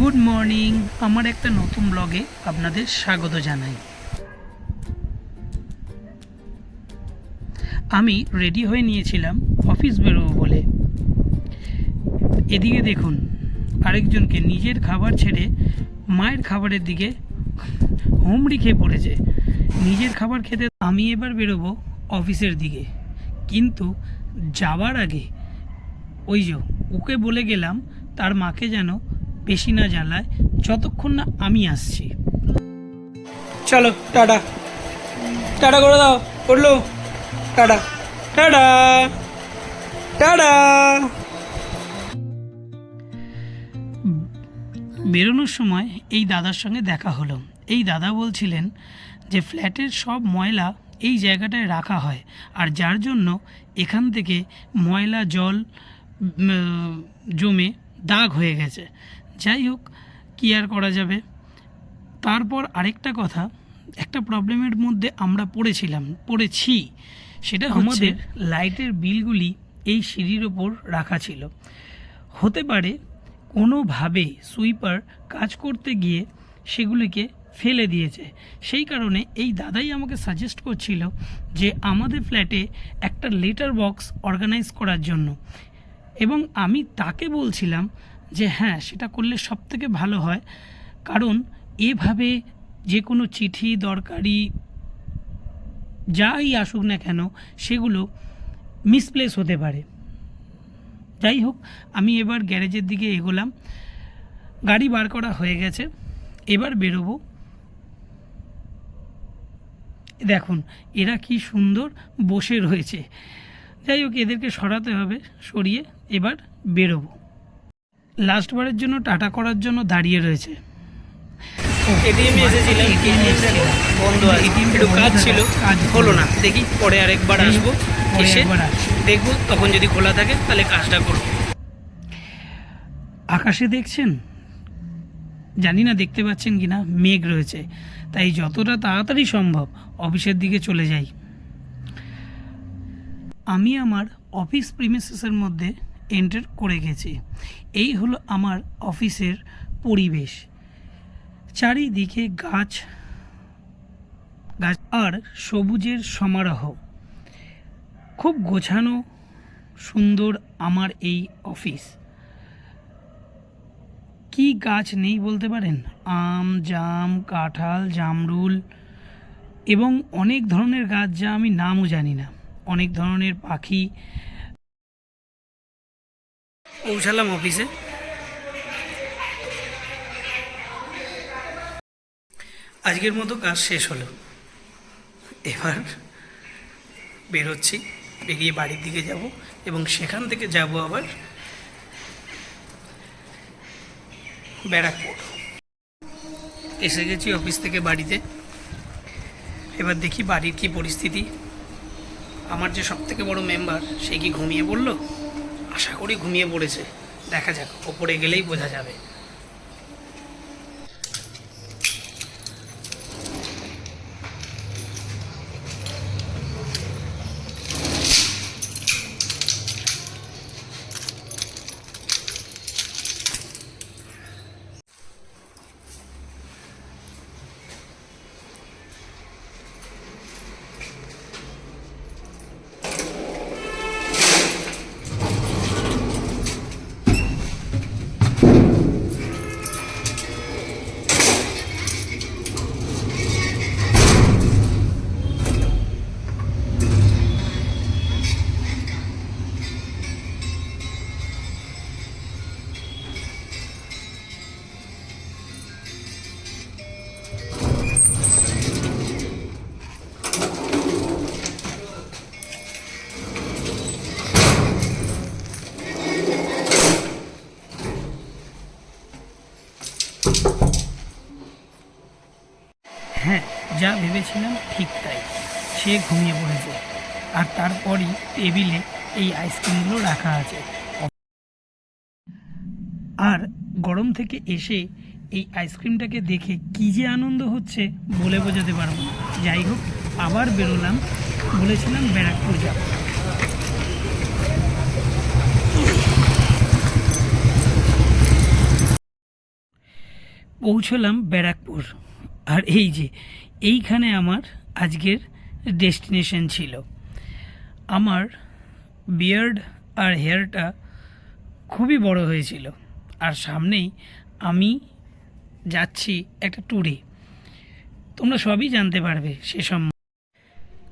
Good morning, আমার একটা নতুন ব্লগে আপনাদের স্বাগত জানাই। আমি রেডি হয়ে নিয়েছিলাম অফিস বেরোবো বলে। এদিকে দেখুন, আরেকজনকে নিজের খাবার ছেড়ে মায়ের খাবারের দিকে হুমড়ি খেয়ে পড়েছে। নিজের খাবার খেতে আমি এবার বেরোবো অফিসের দিকে। কিন্তু যাওয়ার আগে ওই যে ওকে বলে গেলাম, তার মাকে যেন বেশি না জ্বালায়, যতক্ষণ না আমি আসছি। চলো, টাটা। টাটা করে দাও করল টাটা। টাটা। টাটা। বেরোনোর সময় এই দাদার সঙ্গে দেখা হলো। এই দাদা বলছিলেন যে, ফ্ল্যাটের সব ময়লা এই জায়গাটায় রাখা হয়, আর যার জন্য এখান থেকে ময়লা, জল জমে দাগ হয়ে গেছে। যাই হোক কী আর করা যাবে? তারপর আরেকটা কথা একটা প্রবলেমের মধ্যে আমরা পড়েছিলাম পড়েছি। সেটা আমাদের লাইটের বিলগুলি এই সিঁড়ির ওপর রাখা ছিল। হতে পারে কোনোভাবে সুইপার কাজ করতে গিয়ে সেগুলিকে ফেলে দিয়েছে। সেই কারণে এই দাদাই আমাকে সাজেস্ট করছিল যে আমাদের ফ্ল্যাটে একটা লেটার বক্স অর্গানাইজ করার জন্য। এবং আমি তাকে বলছিলাম যে হ্যাঁ সেটা করলে সব থেকে ভালো হয়। কারণ এভাবে যে কোনো চিঠি, দরকারি যাই আসুক না কেন, সেগুলো মিসপ্লেস হতে পারে। যাই হোক, আমি এবার গ্যারেজের দিকে এগোলাম। গাড়ি বার করা হয়ে গেছে। এবার বেরোবো। দেখুন, এরা কি সুন্দর বসে রয়েছে। যাই হোক, এদেরকে সরাতে হবে, সরিয়ে এবার বেরোবো। লাস্টবারের জন্য টাটা করার জন্য দাঁড়িয়ে রয়েছে। এটিএমে এসেছিলাম। এ বন্ধ আছে। ATM একটু কাজ ছিল। কাজ হলো না। দেখি পরে আরেকবার আসব। এসে। দেখব তখন যদি খোলা থাকে তাহলে কাজটা করব। আকাশে দেখছেন? জানি না দেখতে পাচ্ছেন কি না মেঘ রয়েছে। তাই যতটা তাড়াতাড়ি সম্ভব অফিসের দিকে চলে যাই। আমি আমার অফিস প্রিমিসেসের মধ্যে এন্টার করে গেছি। এই হলো আমার অফিসের পরিবেশ। চারিদিকে গাছ গাছ আর সবুজের সমারোহ। খুব গোছানো, সুন্দর আমার এই অফিস। কি গাছ নেই বলতে পারেন? আম, জাম, কাঁঠাল, জামরুল এবং অনেক ধরনের গাছ যা আমি নামও জানি না। অনেক ধরনের পাখি পৌঁছালাম অফিসে আজকের মতো কাজ শেষ হলো। এবার বেরোচ্ছি, বেরিয়ে বাড়ির দিকে যাব এবং সেখান থেকে যাব আবার ব্যারাকপুর। এসে গেছি অফিস থেকে বাড়িতে। এবার দেখি বাড়ির কি পরিস্থিতি। আমার যে সব থেকে বড় মেম্বার সে কি ঘুমিয়ে পড়ল? আশা করি ঘুমিয়ে পড়েছে। দেখা যাক ওপরে গেলেই বোঝা যাবে। যা ভেবেছিলাম ঠিক তাই। সে ঘুমিয়ে পড়েছে। আর তারপরই টেবিলে এই আইসক্রিমগুলো রাখা আছে। আর গরম থেকে এসে এই আইসক্রিমটাকে দেখে কী যে আনন্দ হচ্ছে বলে বোঝাতে পারব যাই হোক, আবার বেরোলাম। বলেছিলাম ব্যারাকপুর যাব। পৌঁছলাম ব্যারাকপুর। আর এই যে এইখানে আমার আজকের ডেস্টিনেশন ছিল। আমার বিয়ার্ড আর হেয়ারটা খুবই বড় হয়েছিল। আর সামনেই আমি যাচ্ছি একটা ট্যুরে। তোমরা সবই জানতে পারবে সে সম্বন্ধে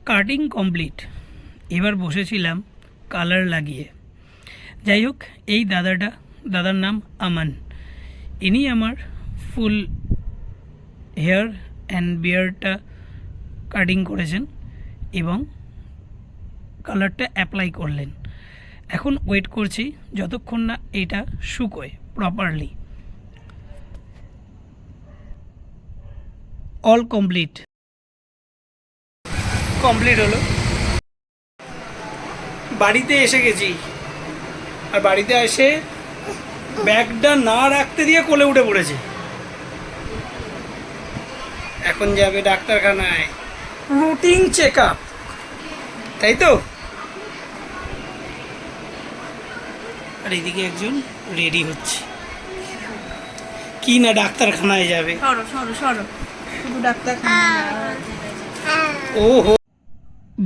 কাটিং কমপ্লিট। এবার বসেছিলাম কালার লাগিয়ে। যাই হোক, এই দাদাটা, দাদার নাম আমান। ইনি আমার ফুল হেয়ার অ্যান্ড বিয়ারটা কাটিং করেছেন এবং কালারটা অ্যাপ্লাই করলেন। এখন ওয়েট করছি যতক্ষণ না এটা শুকোয় প্রপারলি অল কমপ্লিট কমপ্লিট হলো। বাড়িতে এসে গেছি। আর বাড়িতে এসে ব্যাগটা না রাখতে দিয়ে কোলে উঠে পড়েছে। এখন যাবে ডাক্তারখানায়। রুটিন চেক আপ তাই তো? আর এদিকে একজন রেডি হচ্ছে। কি না ডাক্তারখানায় যাবে। সরো সরো সরো। শুধু ডাক্তার ও হো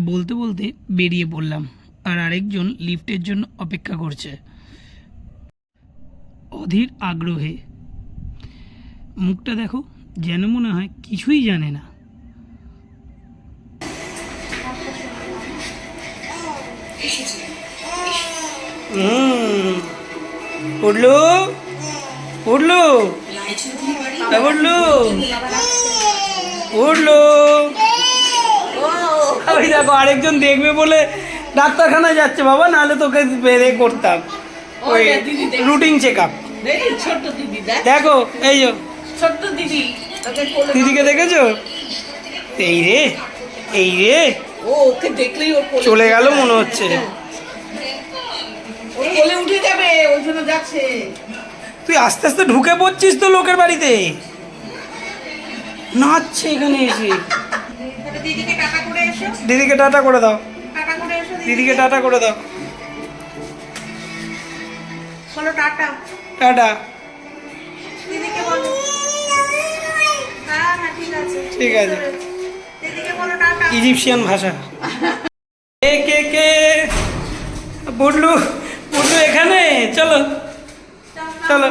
বলতে বলতে বেরিয়ে পড়লাম আর আরেকজন লিফটের জন্য অপেক্ষা করছে। অধীর আগ্রহে। মুখটা দেখো যেন মনে হয় কিছুই জানে না। হুম উঠল? উঠল? তা উঠল? উঠল? ওই দেখো আরেকজন দেখবে বলে ডাক্তারখানায় যাচ্ছে বাবা নাহলে তোকে বেরে করতাম। ওই রুটিন চেক আপ ছোট্ট দিদি দেখো এই যে। ছোট্ট দিদি। দিদিকে দেখেছ? এই রে এই রে। ও ওকে দেখলেই ওর চলে গেল মনে হচ্ছে। কোলে উঠে যাবে ওই জন্য যাচ্ছে। তুই আস্তে আস্তে ঢুকে পড়ছিস তো লোকের বাড়িতে। নাচছে এখানে এসে। দিদিকে টাকা করে এসো। দিদিকে টাটা করে দাও। টাকা করে এসো দিদিকে। টাটা করে দাও। টাটা। টাটা। দিদিকে বলো। ঠিক আছে। ইজিপশিয়ান ভাষা। কে কে কে? বুডলু বুডলু এখানে? চলো। চলো।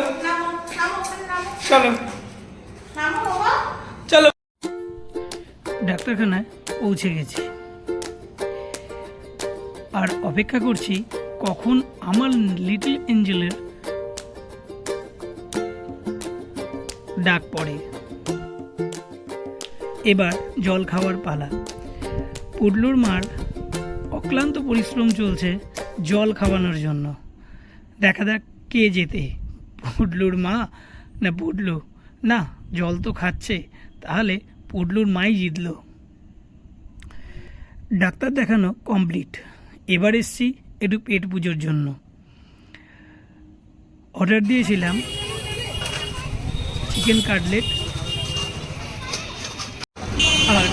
চলো। চলো। ডাক্তারখানায় পৌঁছে গেছি। আর অপেক্ষা করছি কখন আমার লিটল এঞ্জেলের ডাক পড়ে। এবার জল খাওয়ার পালা। পুডলুর মার অক্লান্ত পরিশ্রম চলছে জল খাওয়ানোর জন্য। দেখা যাক কে যেতে পুডলুর মা? না, পুডলু। না, জল তো খাচ্ছে। তাহলে পুডলুর মাই জিতল। ডাক্তার দেখানো কমপ্লিট। এবার এসছি একটু পেট পুজোর জন্য। অর্ডার দিয়েছিলাম চিকেন কাটলেট আর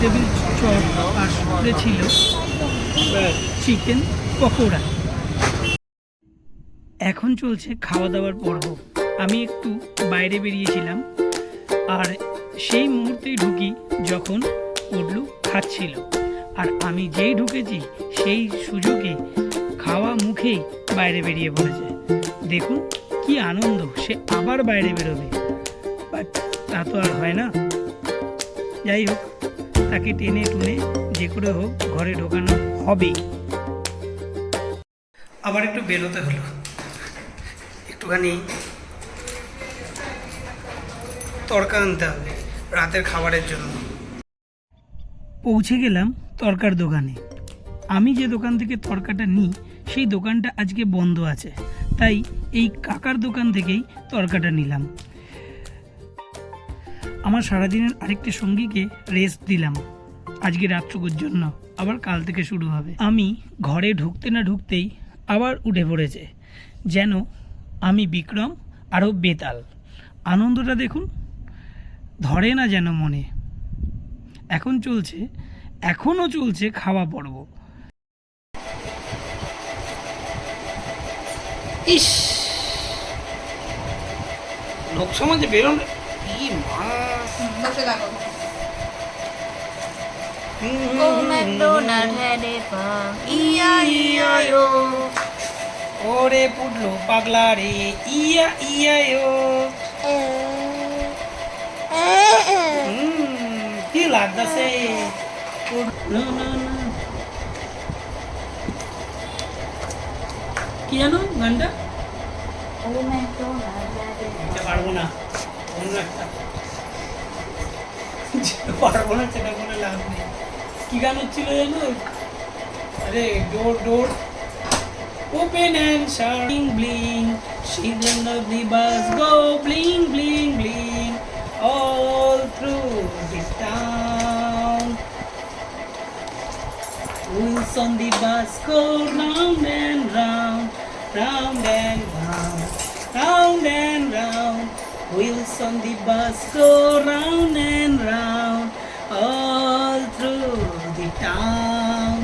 ভেজিটেবল চপ আর সাথে ছিল চিকেন পকোড়া। এখন চলছে খাওয়া দাওয়ার পর্ব। আমি একটু বাইরে বেরিয়েছিলাম আর সেই মুহূর্তেই ঢুকি যখন উডলু খাচ্ছিল। আর আমি যেই ঢুকেছি সেই সুযোগে খাওয়া মুখেই বাইরে বেরিয়ে পড়েছে। দেখুন কি আনন্দ, সে আবার বাইরে বেরোবে। তা তো আর হয় না। যাই হোক তাকে টেনে টুনে যে করে হোক ঘরে ঢোকানো হবে। আবার একটু বেরোতে হলো। একটুখানি তরকা আনতে হবে রাতের খাবারের জন্য। পৌঁছে গেলাম তরকার দোকানে। আমি যে দোকান থেকে তরকাটা নিই, সেই দোকানটা আজকে বন্ধ আছে। তাই এই কাকার দোকান থেকেই তরকাটা নিলাম। আমার সারাদিনের আরেকটি সঙ্গীকে রেস্ট দিলাম। আজকে রাত্রকুর জন্য, আবার কাল থেকে শুরু হবে। আমি ঘরে ঢুকতে না ঢুকতেই আবার উঠে পড়েছে। যেন আমি বিক্রম আরও বেতাল। আনন্দটা দেখুন, ধরে না যেন মনে। এখন চলছে, এখনও চলছে খাওয়া পর্ব। ইস! লোক সমাজে বেরোনো বসে থাকো Oh, McDonald had a farm. E-I-E-I-O. ওরে পুডলো পাগলা রে ইয়া ইয়া ও কি লাগতেছে? কি জানো গানটা? পারব না। অন্য একটা যেটা পারব না সেটা কোনো লাভ নেই কি গান হচ্ছিল জানো আরে door door Open and shining bling, children of the bus go bling bling bling all through the town. Wheels on the bus go round and round, round and round, round and round. Wheels on the bus go round and round, all through the town,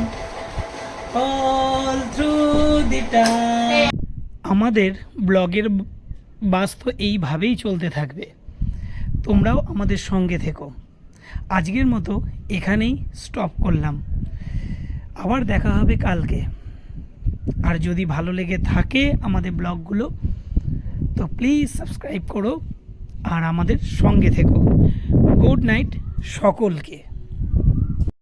all through the town. আমাদের ব্লগের বাস তো এইভাবেই চলতে থাকবে। তোমরাও আমাদের সঙ্গে থেকো। আজকের মতো এখানেই স্টপ করলাম। আবার দেখা হবে কালকে। আর যদি ভালো লেগে থাকে আমাদের ব্লগগুলো তো প্লিজ সাবস্ক্রাইব করো। আর আমাদের সঙ্গে থেকো। গুড নাইট সকলকে।